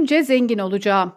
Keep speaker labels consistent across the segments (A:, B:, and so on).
A: Büyüyünce zengin olacağım.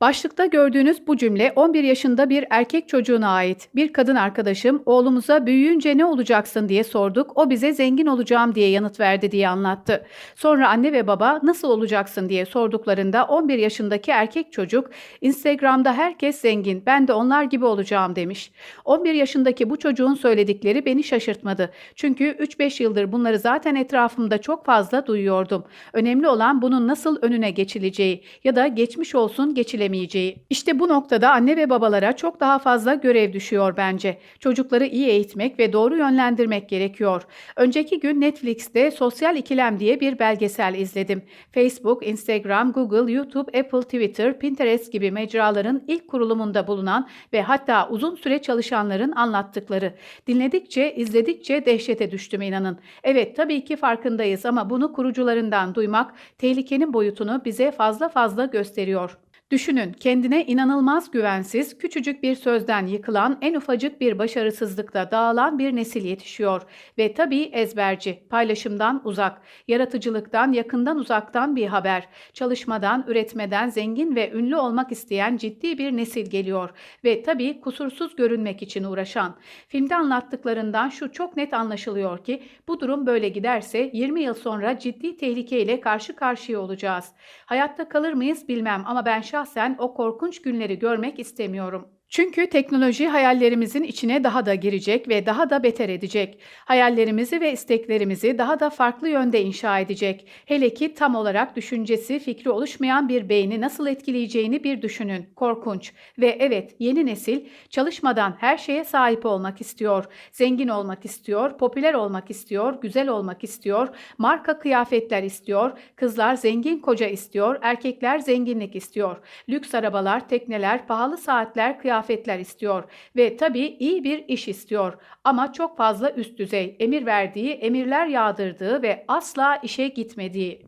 A: Başlıkta gördüğünüz bu cümle 11 yaşında bir erkek çocuğuna ait. Bir kadın arkadaşım oğlumuza büyüyünce ne olacaksın diye sorduk. O bize zengin olacağım diye yanıt verdi diye anlattı. Sonra anne ve baba nasıl olacaksın diye sorduklarında 11 yaşındaki erkek çocuk Instagram'da herkes zengin ben de onlar gibi olacağım demiş. 11 yaşındaki bu çocuğun söyledikleri beni şaşırtmadı. Çünkü 3-5 yıldır bunları zaten etrafımda çok fazla duyuyordum. Önemli olan bunun nasıl önüne geçileceği ya da geçmiş olsun geçilemeyeceği. İşte bu noktada anne ve babalara çok daha fazla görev düşüyor bence. Çocukları iyi eğitmek ve doğru yönlendirmek gerekiyor. Önceki gün Netflix'te Sosyal İkilem diye bir belgesel izledim. Facebook, Instagram, Google, YouTube, Apple, Twitter, Pinterest gibi mecraların ilk kurulumunda bulunan ve hatta uzun süre çalışanların anlattıkları. Dinledikçe, izledikçe dehşete düştüm inanın. Evet tabii ki farkındayız ama bunu kurucularından duymak tehlikenin boyutunu bize fazla fazla gösteriyor. Düşünün, kendine inanılmaz güvensiz, küçücük bir sözden yıkılan, en ufacık bir başarısızlıkla dağılan bir nesil yetişiyor. Ve tabii ezberci, paylaşımdan uzak, yaratıcılıktan, yakından uzaktan bir haber, çalışmadan, üretmeden zengin ve ünlü olmak isteyen ciddi bir nesil geliyor. Ve tabii kusursuz görünmek için uğraşan. Filmde anlattıklarından şu çok net anlaşılıyor ki bu durum böyle giderse 20 yıl sonra ciddi tehlikeyle karşı karşıya olacağız. Hayatta kalır mıyız bilmem ama ben şahsen o korkunç günleri görmek istemiyorum. Çünkü teknoloji hayallerimizin içine daha da girecek ve daha da beter edecek. Hayallerimizi ve isteklerimizi daha da farklı yönde inşa edecek. Hele ki tam olarak düşüncesi, fikri oluşmayan bir beyni nasıl etkileyeceğini bir düşünün. Korkunç. Ve evet, yeni nesil çalışmadan her şeye sahip olmak istiyor. Zengin olmak istiyor, popüler olmak istiyor, güzel olmak istiyor, marka kıyafetler istiyor, kızlar zengin koca istiyor, erkekler zenginlik istiyor. Lüks arabalar, tekneler, pahalı saatler, kıyafetler istiyor ve tabii iyi bir iş istiyor ama çok fazla üst düzey, emir verdiği, emirler yağdırdığı ve asla işe gitmediği.